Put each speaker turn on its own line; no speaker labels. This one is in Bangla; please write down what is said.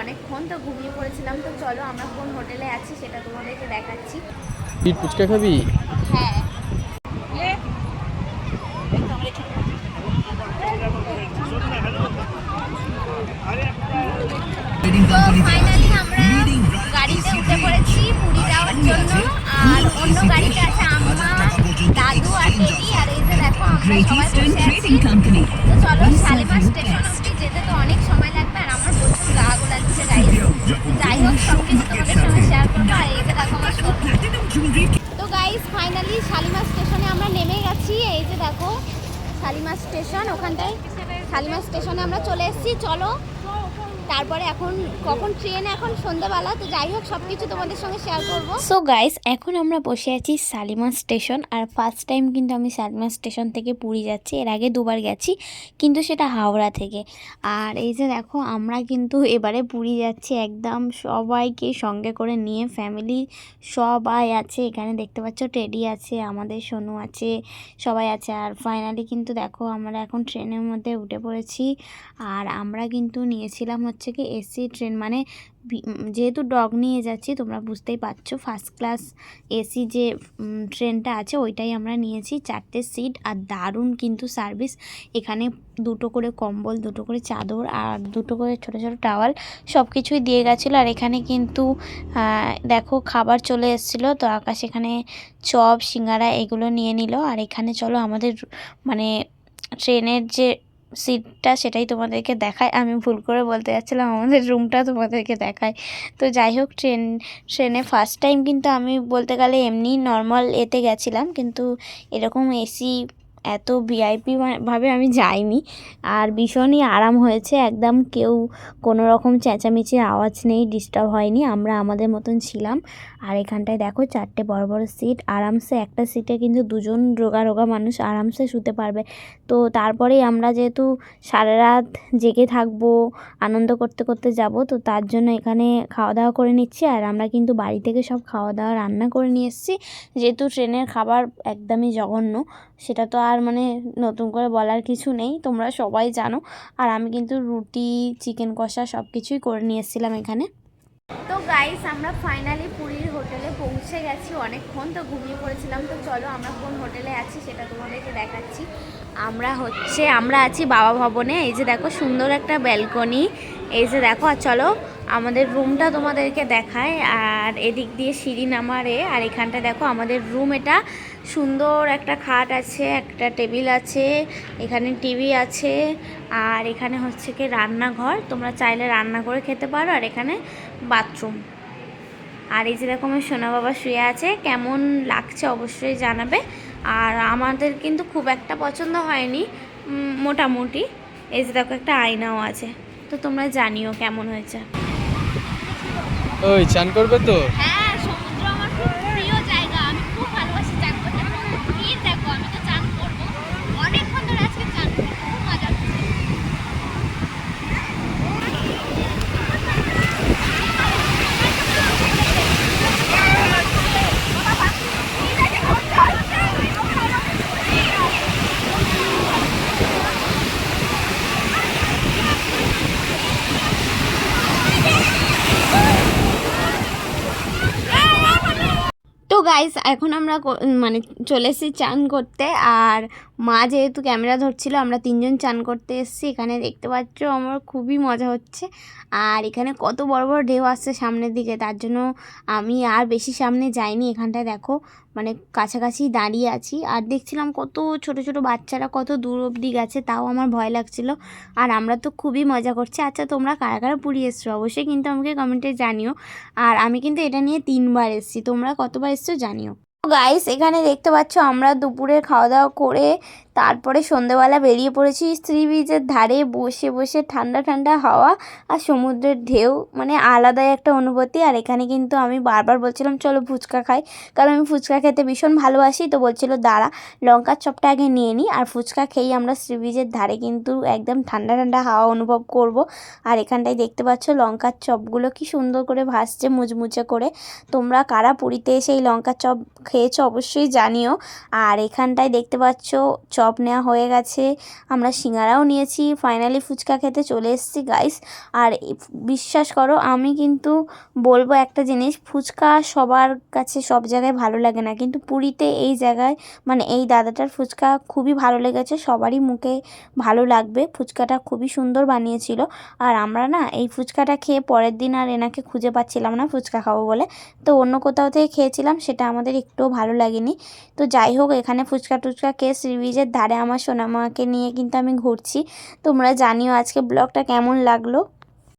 অনেকক্ষণ তো ঘুমিয়ে পড়েছিলাম তো চলো আমরা কোন হোটেলে আছি সেটা তোমাদেরকে দেখাচ্ছি।
ফুচকা খাবি?
হ্যাঁ। তো ফাইনালি আমরা গাড়িতে উঠে পড়েছি পুরী যাওয়ার জন্য। আর অন্য গাড়িতে আছে আম্মা দাদু আর আর এই যে দেখো আমরা সবাই বসে আছি। তো চলো শালিমার স্টেশন যেতে তো অনেক সময় তো গাইস ফাইনালি শালিমা স্টেশনে আমরা নেমে গেছি। এই যে দেখো, শালিমা স্টেশন ওখানটায় শালিমা স্টেশনে আমরা চলে এসেছি। চলো তারপরে এখন কখন ট্রেনে এখন সন্ধ্যাবেলা, তো যাই হোক সব কিছু তোমাদের সঙ্গে শেয়ার করব। সো গাইস এখন আমরা বসে আছি শালিমার স্টেশন আর ফার্স্ট টাইম কিন্তু আমি শালিমার স্টেশন থেকে পুরী যাচ্ছি। এর আগে দুবার গেছি, কিন্তু সেটা হাওড়া থেকে। আর এই যে দেখো, আমরা কিন্তু এবারে পুরী যাচ্ছি একদম সবাইকে সঙ্গে করে নিয়ে ফ্যামিলি সবাই আছে। এখানে দেখতে পাচ্ছ টেডি আছে, আমাদের সোনু আছে, সবাই আছে। আর ফাইনালি কিন্তু দেখো, আমরা এখন ট্রেনের মধ্যে উঠে পড়েছি। আর আমরা কিন্তু নিয়েছিলাম কি এসি ট্রেন মানে যেহেতু ডগ নিয়ে যাচ্ছি, তোমরা বুঝতেই পারছ ফার্স্ট ক্লাস এসি যে ট্রেনটা আছে, ওইটাই আমরা নিয়েছি, চারটে সিট আর দারুণ কিন্তু সার্ভিস এখানে দুটো করে কম্বল, দুটো করে চাদর আর দুটো করে ছোট ছোট টাওয়াল সব কিছুই দিয়ে গেছিল। আর এখানে কিন্তু দেখো খাবার চলে এসেছিল, তো আকাশ এখানে চপ, সিঙ্গারা এগুলো নিয়ে নিল। আর এখানে চলো আমাদের মানে ট্রেনের যে সিটটা সেটাই তোমাদেরকে দেখায়। আমি ভুল করে বলতে যাচ্ছিলাম, আমাদের রুমটা তোমাদেরকে দেখায়। তো যাই হোক ট্রেন ট্রেনে ফার্স্ট টাইম কিন্তু আমি বলতে গেলে এমনি নর্মাল এতে গেছিলাম। কিন্তু এরকম এসি এত ভিআইপি ভাবে আমি যাইনি। আর ভীষণই আরাম হয়েছে একদম। কেউ কোনো রকম চেঁচামেচির আওয়াজ নেই ডিস্টার্ব হয়নি। আমরা আমাদের মতন ছিলাম। আর এখানটায় দেখো চারটে বড় বড় সিট আরামসে একটা সিটে কিন্তু দুজন রোগা রোগা মানুষ আরামসে শুতে পারবে। তো তারপরেই আমরা যেহেতু সারা রাত জেগে থাকব, আনন্দ করতে করতে যাব, তো তার জন্য এখানে খাওয়া দাওয়া করে নিচ্ছি। আর আমরা কিন্তু বাড়ি থেকে সব খাওয়া দাওয়া রান্না করে নিয়ে এসেছি। যেহেতু ট্রেনের খাবার একদমই জঘন্য, সেটা তো আর মানে নতুন করে বলার কিছু নেই, তোমরা সবাই জানো। আর আমি কিন্তু রুটি, চিকেন কষা সব কিছুই করে নিয়ে এসেছিলাম এখানে। তো গাইস আমরা ফাইনালি পুরীর হোটেলে পৌঁছে গেছি অনেকক্ষণ, তো ঘুমিয়ে পড়েছিলাম। তো চলো আমরা কোন হোটেলে আছি সেটা তোমাদেরকে দেখাচ্ছি। আমরা হচ্ছে, আমরা আছি বাবা ভবনে, এই যে দেখো সুন্দর একটা ব্যালকনি এই যে দেখো, আর চলো আমাদের রুমটা তোমাদেরকে দেখায়, আর এদিক দিয়ে সিঁড়ি নামারে, আর এখানটা দেখো আমাদের রুম এটা সুন্দর একটা খাট আছে, একটা টেবিল আছে, এখানে টিভি আছে, আর এখানে হচ্ছে কি রান্নাঘর, তোমরা চাইলে রান্না করে খেতে পারো, আর এখানে বাথরুম আর এই যে দেখো আমার সোনা বাবা শুয়ে আছে, কেমন লাগছে অবশ্যই জানাবে, আর আমাদের কিন্তু খুব একটা পছন্দ হয়নি মোটামুটি, এই যে দেখো একটা আয়নাও আছে, তো তোমরা জানিও কেমন হয়েছে।
ওই চান করবে তো?
হ্যাঁ সমুদ্র আমার খুব প্রিয় জায়গা আমি খুব ভালোবাসি চান করতে ভিড় দেখো আমি তো চান করব অনেকক্ষণ ধরে আজকে চান করব খুব মজা হচ্ছে তো গাইস এখন আমরা মানে চলে এসেছি চান করতে। আর মা যেহেতু ক্যামেরা ধরছিল, আমরা তিনজন চান করতে এসেছি। এখানে দেখতে পাচ্ছ আমার খুবই মজা হচ্ছে। আর এখানে কত বড় বড় ঢেউ আসছে সামনের দিকে। তার জন্য আমি আর বেশি সামনে যাইনি। এখানটায় দেখো মানে কাছাকাছি দাঁড়িয়ে আছি। আর দেখছিলাম কত ছোট ছোট বাচ্চারা কত দূর অবধি গেছে, তাও আমার ভয় লাগছিল। আর আমরা তো খুবই মজা করছি। আচ্ছা তোমরা কারা কারা পুরী এসছো? অবশ্যই কিন্তু আমাকে কমেন্টে জানিও। আর আমি কিন্তু এটা নিয়ে তিনবার এসেছি। তোমরা কতবার এসছো জানিও। গাইস এখানে দেখতে পাচ্ছ আমরা দুপুরে খাওয়া দাওয়া করে তারপরে সন্ধেবেলা বেরিয়ে পড়েছি স্ত্রী বিচের ধারে। বসে বসে ঠান্ডা ঠান্ডা হাওয়া আর সমুদ্রের ঢেউ মানে আলাদাই একটা অনুভূতি। আর এখানে কিন্তু আমি বারবার বলছিলাম, চলো ফুচকা খাই। কারণ আমি ফুচকা খেতে ভীষণ ভালোবাসি। তো বলছিল, দাঁড়া, লঙ্কার চপটা আগে নিয়ে নিই আর ফুচকা খেয়েই আমরা সি বিচের ধারে কিন্তু একদম ঠান্ডা ঠান্ডা হাওয়া অনুভব করব। আর এখানটায় দেখতে পাচ্ছ, লঙ্কার চপগুলো কি সুন্দর করে ভাসছে মুচমুচে করে। তোমরা কারা পুরীতে এসে এই লঙ্কার চপ খেয়েছো অবশ্যই জানিও। আর এখানটায় দেখতে পাচ্ছ, চপ চপ নেওয়া হয়ে গেছে। আমরা সিঙ্গারাও নিয়েছি। ফাইনালি ফুচকা খেতে চলে এসেছি গাইস আর বিশ্বাস করো, আমি কিন্তু বলব একটা জিনিস, ফুচকা সবার কাছে সব জায়গায় ভালো লাগে না। কিন্তু পুরীতে এই জায়গায় মানে এই দাদাটার ফুচকা খুবই ভালো লেগেছে, সবারই মুখে ভালো লাগবে। ফুচকাটা খুবই সুন্দর বানিয়েছিল। আর আমরা না, এই ফুচকাটা খেয়ে পরের দিন আর এনাকে খুঁজে পাচ্ছিলাম না ফুচকা খাব বলে। তো অন্য কোথাও থেকে খেয়েছিলাম, সেটা আমাদের একটুও ভালো লাগেনি। তো যাই হোক, এখানে ফুচকা টুচকা খেয়ে সি বিচের ধারে আমার সোনামাকে নিয়ে কিন্তু আমি ঘুরছি। তোমরা জানিও আজকে ব্লগটা কেমন লাগল।